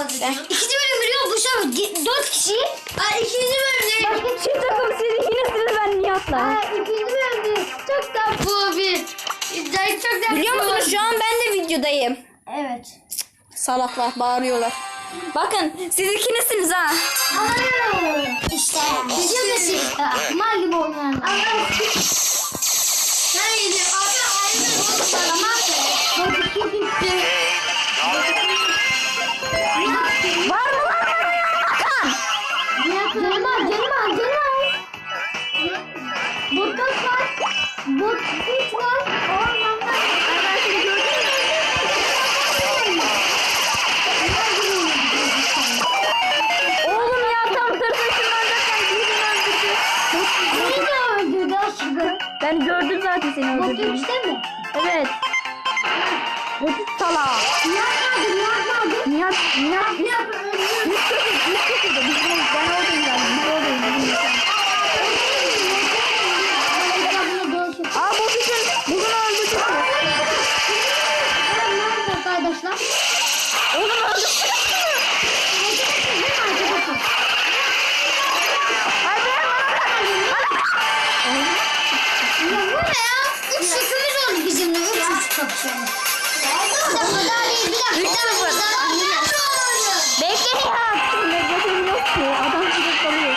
İkinci bölüm biliyor musun? Bu sefer dört kişi. Aa, ikinci bölümde. Başka çift takım siz ikinizsiniz ben Nihat'la. Aa, ikinci bölümde çok tatlı bir. Çok tatlı. Biliyor musunuz şu an ben de videodayım. Evet. Salaklar bağırıyorlar. Bakın siz ikinizsiniz ha. İşte bizim nesil. Mal gibi oynayan. Ben gidiyorum. Abi ayrı bir Tamam. Çocuk gitti. Var Evet. Botu salak. Ya bu ne ya? Üç yükümüz oldu bizimle. Üç üç kapışalım. Bir dakika daha değil. Bir dakika. Üç sıfır. Bekle Nihat. Medvedim yok ki. Adam gidip kalıyor.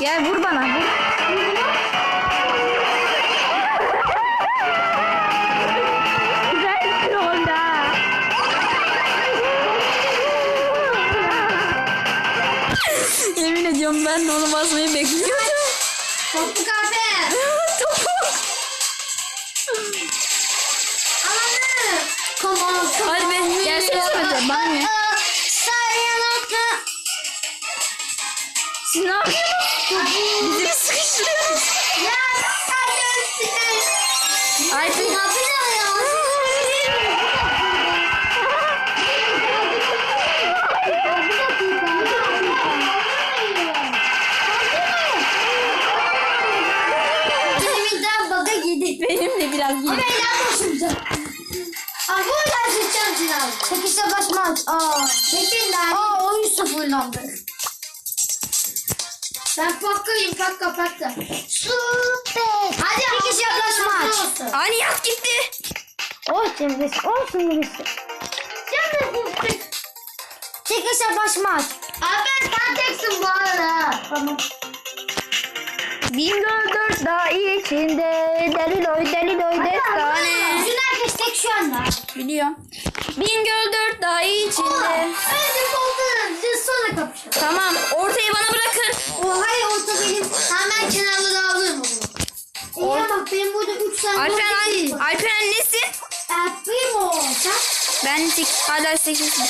Gel vur bana. Vur. Ediyorum ben de onu basmayı bekliyordum. Toplu kahve. Topuk. Alanı. Come on. come Hadi be, on. gelsene Samet'e, bana ne? Aa, Sayalım. Siz ne yapıyorsunuz? Sinan. Peki savaş maç. Aa. Peki lan. Aa oyun sıfırlandı. Ben pakkayım pakka pakka. Süper. Hadi peki savaş maç. Aa Nihat gitti. Olsun biz. Olsun biz. Çekil savaş maç. Abi ben sen teksin bu arada. Tamam. Bingöl dört dağ içinde deliloy deliloy destane. Bütün herkes tek şu anda. Biliyorum. Bingöl dört dağ içinde. Önce koltuğun siz sonra kapışalım. Tamam ortayı bana bırakın. O hayır orta benim. Hemen kenarları alıyorum onu. İyi bak benim burada 3 tane Alperen, var. Alperen nesi? Yapayım o. Sen? Ben sek hala sekizim.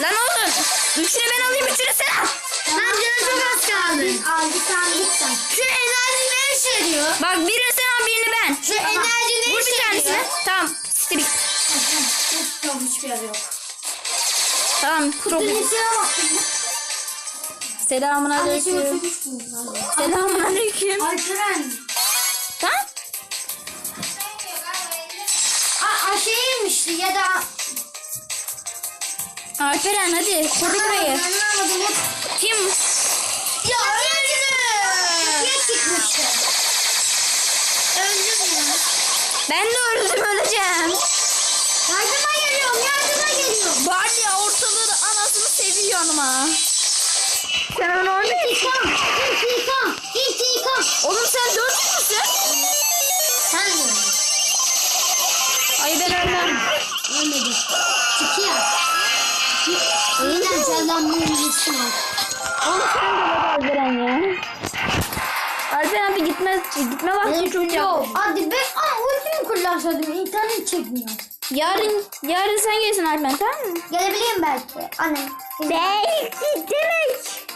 Lan oğlum. Üçünü ben alayım üçünü sen al. Sen canı çok az kaldı. Al bir tane lütfen. Şu enerji ne işe yarıyor? Bak birini sen al birini ben. Şu enerji ne Vur işe bir tanesini. yarıyor? Tamam. Strik. Yok hiçbir yer yok. Tamam. Çok Dönüşüne baktım. Selamun aleyküm. Selamun aleyküm. Alperen. Tamam. Aa şeymiş ya da Alperen hadi koru burayı. Kim? Ya öldü. Niye çıkmıştı? Öldüm ya. Ben de öldüm öleceğim. Yardıma geliyorum, yardıma geliyorum. Var ya ortalığı da anasını seviyor ama. Sen onu oynayın. İntikam, intikam, intikam. Oğlum sen dört müsün? Sen mi? Ay ben ölmem. Ölmedi. Çıkıyor. Yeniden canlanmayı bilirsin var. Oğlum sen de baba Alperen ya. Alperen hadi gitme, gitme vakti çok yakın. Hadi be ama ultimi kullansaydım internet çekmiyor. Yarın, yarın sen gelsin Alperen tamam mı? Gelebileyim belki. Anne. Belki demek.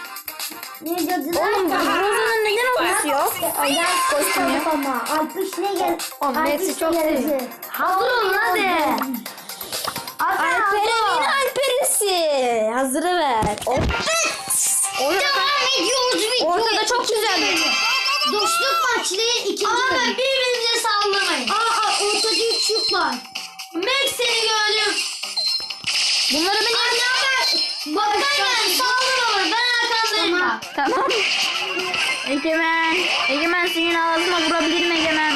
Ne dediler? Oğlum Rozan'ın neden olması yok? Ay kostüm yok. Ama Alpış ne gel? Oğlum, ne çok seviyorum. Hazır olun hadi. Alperen'in Alperisi. Hazırı ver. Of. Devam ediyoruz video. Ortada çok güzel. Dostluk maçları ikinci Ama bölüm. sallamayın. Bunları ben haber. Bakayım sallama bana. Ben bak. Tamam. Egemen. Egemen senin ağzına vurabilirim Egemen.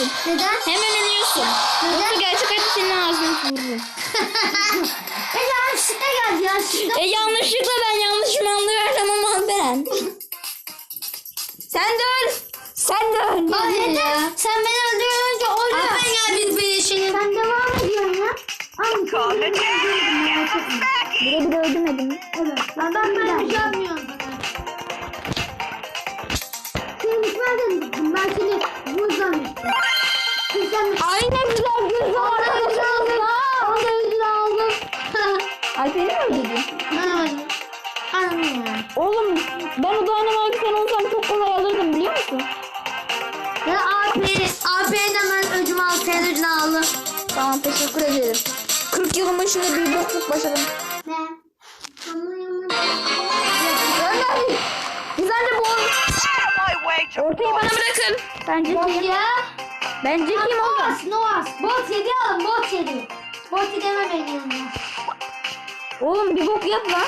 Çıkıyorsun. Neden? Hemen ölüyorsun. Yoksa gerçek hayatta senin ağzını vururum. E yanlışlıkla geldi yanlışlıkla. E yanlışlıkla ben yanlış mı versem ama Alperen. Sen de öl. Sen de öl. Hayır ya. Sen beni öldürmeden önce oyna. Aferin gel biz birleşelim. Sen devam ediyorsun ya. Çok Bire öldürmedin mi? Evet. Ben ben ben bir şey 40 yılın başında bir bokluk başladım. Ne? Ömer! Güzel de bu Ortayı bana bırakın. Bence kim? ya. Bence kim o? Noas, Noas. Bot yedi alın, bot yedi. Bot yedi hemen benim yanıma. Oğlum bir bok yap lan.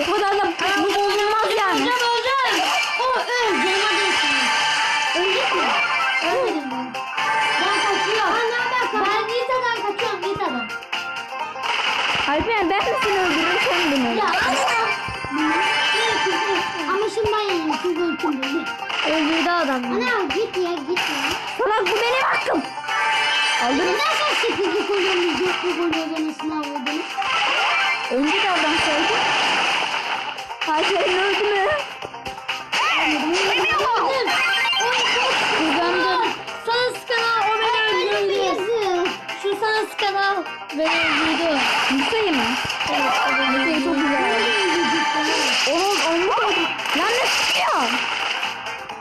O kadar da bu bozulmaz yani. Hocam hocam. O öl, canıma değsin. Öldük mü? Ölmedim. Ben Alper ben mi seni öldürürüm sen beni Ya ama şimdi ben yeniyim, çünkü değil. Öldürdü adam beni. Ana git ya, git ya. Salak bu benim hakkım. Aldınız. Neden sen 8'lik oluyorsunuz, 4'lük oluyorsunuz, sınav oldunuz? Önce de adam söyledi. Alper'in öldü mü? Kızandım. Sana Şu sana sıkan al. Beni öldürdü. Yıkayı mı? Evet. Yıkayı çok güzel. Oğlum onu koydum. Lan ne sıkıyor?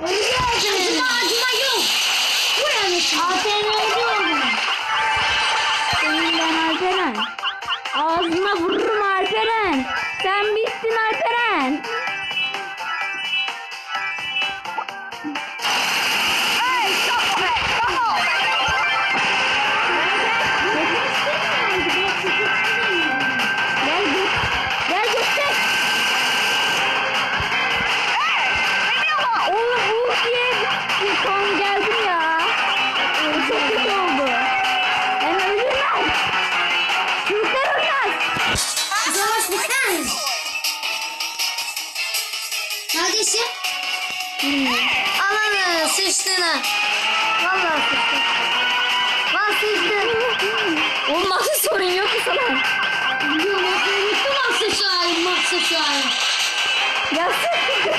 Öldü Acıma acıma yok. Bu yani. ATM öldü oldu. Senin ben Alperen. Ağzına vururum Alperen. Sen bittin Alperen. Ananı sıçtın ha. Vallahi sıçtı. Lan sıçtı. Oğlum nasıl sorun yok mu sana? Biliyorum. Unuttum aksesuarı, maksesuarı. Ya sık.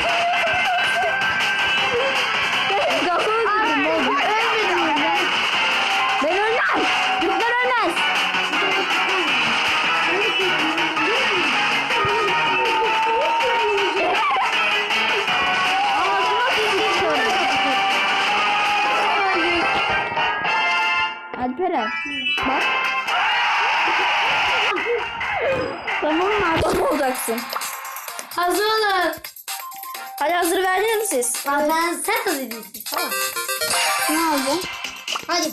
Ben gaza öldürdüm oğlum. Ölmedim ben. Ben ölmem. Çocuklar ölmez. Bak. Tamam mı adam olacaksın. Hazır olun. Hadi hazır verdiniz mi siz? Lan ben sen hazır değilsin. Tamam. Ne oldu? Hadi.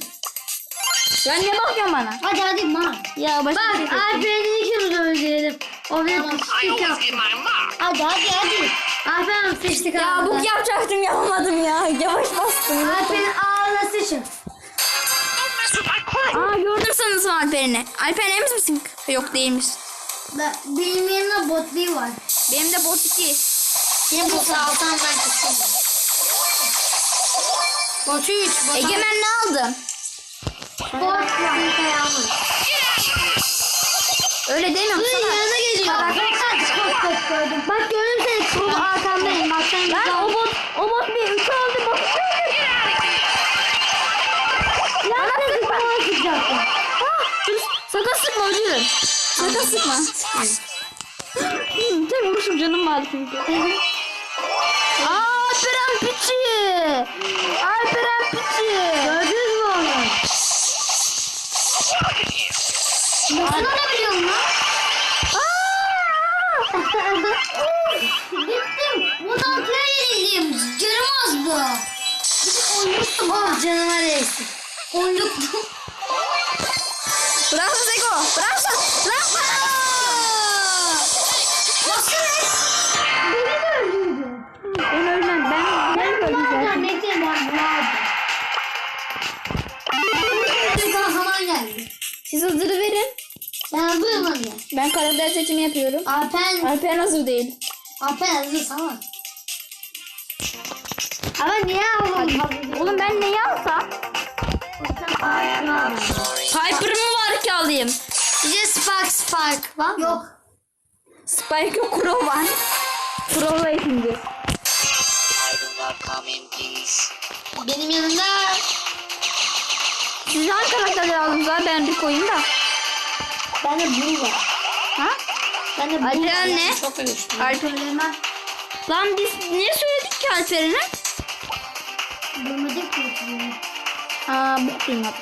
Lan ne bakıyorsun bana? Hadi hadi ma. Ya başka Bak bir şey. Alper'in ikimiz öldürelim. O bir pislik yaptı. Hadi hadi hadi. Alper'in sıçtık Ya ağzına. bu yapacaktım yapamadım ya. Yavaş bastım. Alper'in ağzına sıçın. Aa gördüm sanırsın Alperen'i. Alperen emin misin? Yok değilmiş. Ben, benim yanımda botluğu var. Benim de bot 2. Benim botu altan ben kaçayım. Botu 3. Botu Egemen ne aldın? Bot yağmur. Öyle demiyorum Dur sana. yanına geliyor. Bak bak çok çok gördüm. Bak gördüm seni çok arkandayım. Bak sen Lan o bot, o bot bir 3 oldu. Bot ne sıkacaktım. Ah, dur. Sakın sıkma ölüyorum. Sakın sıkma. Hmm, vuruşum canım vardı çünkü. Aa Alperen piçi. Alperen piçi. Gördünüz mü onu? Nasıl zaman geldi. Siz hazırı verin. Ben buyurun ya. Ben karakter seçimi yapıyorum. Alpen. Alperen hazır değil. Alpen hazır sana. Ama niye almadın? Oğlum ben neyi alsam? Piper'ım mı var ki alayım? Size Spark Spark var mı? Yok. Spike yok, Crow var. Crow'la ikinci. Benim yanımda Siz hangi karakterleri aldınız abi? Ben bir koyayım da. bende Blue var. Ha? Bende Blue Alperen var. ne? Çok ölçtüm. Alperen'e. Lan biz niye söyledik ki Alperen'e? Bulmadık mı sizi? Aa bu duymadım.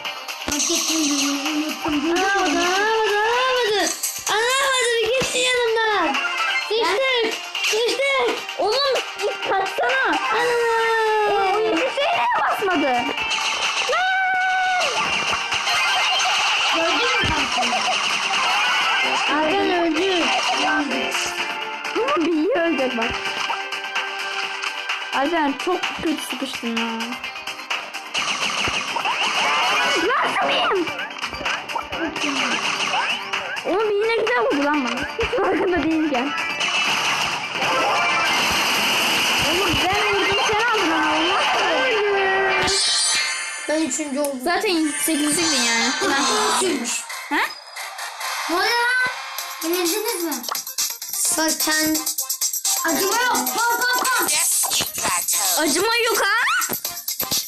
Hak ettim bunu unuttum. Anlamadı, anlamadı, anlamadı. Anlamadı, gitti yanımdan. Sıçtık, sıçtık. Oğlum git kaçsana. O Ölecek bak. Alperen çok kötü sıkıştın ya. Nasıl mıyım? Oğlum Billy ne güzel vurdu lan bana. Hiç farkında değilken. Oğlum ben vurdum sen aldın ama olmaz mı? Ben üçüncü oldum. Zaten sekizliktin yani. Ben üçüncüymüş. ha? Ne oluyor lan? Yenildiniz mi? Zaten acıma yok. Pam pam pam. Acıma yok ha?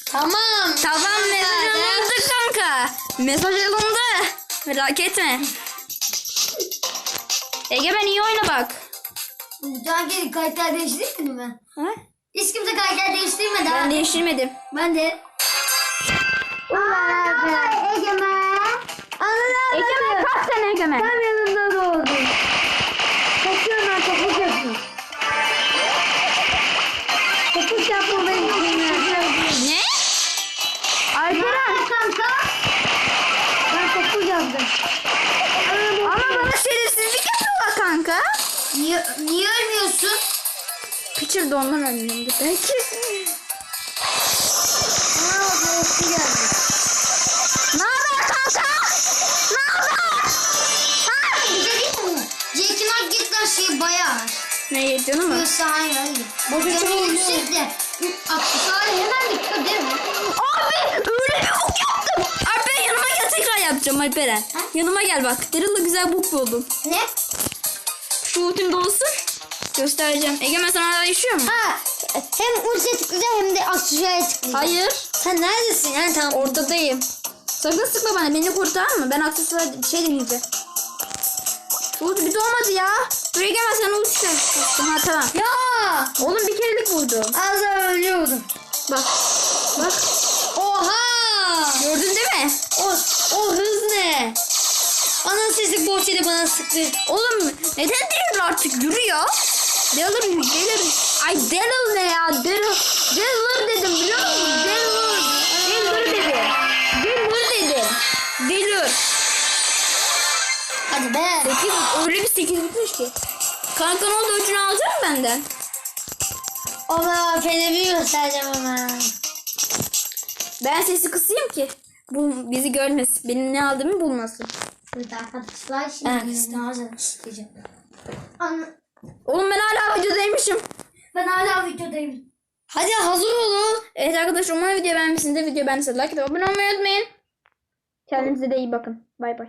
Tamam. Tamam mesaj alındı kanka. Mesaj alındı. Merak etme. Egemen iyi oyna bak. Can gelin karakter değiştirmedin mi? Ha? Hiç kimse karakter değiştirmedi ha. Ben değiştirmedim. Ben de. Ulan Egemen. Anladın Egemen kaç sene Egemen? Tam yanımda doğdu. Alperen. kanka. Ben topuk yaptım. Ama bana şerefsizlik yapıyorlar kanka. Niye, niye ölmüyorsun? Pitcher de ondan ölmüyordu belki. Aa, geldi. Ne haber kanka? Ne haber? Ha, şey? Jack'in git lan şeyi bayağı. Ne canım mı? Yoksa hayır hayır. Boşa çok yüksek de. Aksesuarı hemen bitiyor değil mi? Abi öyle bir bok yaptım. Alperen yanıma gel tekrar yapacağım Alperen. Yanıma gel bak. Daryl'la güzel bok buldum. Ne? Şu ultim dolsun. Göstereceğim. Egemen sen hala yaşıyor mu? Ha, hem ultiye tıklayacağım hem de aksesuara tıklayacağım. Hayır. Sen neredesin yani tamam. Ortadayım. Sakın sıkma bana. Beni tamam mı? Ben aksesuar bir şey deneyeceğim. Ulti bir dolmadı ya. Buraya gelmez sen ulti sen. Ha tamam. Ya! Oğlum bir kerelik vurdum. Az ölüyordum. Bak. Bak. Oha! Gördün değil mi? O, o hız ne? Ana sesi bohçede bana sıktı. Oğlum neden Daryl artık yürüyor? Daryl, Daryl. Ay Daryl ne ya? Daryl. Daryl dedim biliyor musun? Daryl. Daryl dedim. Daryl dedim. Daryl. Hadi be. 8 öyle bir 8 bitmiş ki. Kanka ne oldu öcünü alacak mı benden? Ama feneri göstereceğim ama. Ben sesi kısayım ki. Bu bizi görmesin. Benim ne aldığımı bulmasın. Arkadaşlar şimdi evet. ne hazır isteyeceğim. Anla. Oğlum ben hala videodaymışım. Ben hala videodayım. Hadi hazır olun. Evet arkadaşlar umarım video beğenmişsinizdir. Video beğendiyseniz like atıp abone olmayı unutmayın. Kendinize de iyi bakın. Bay bay.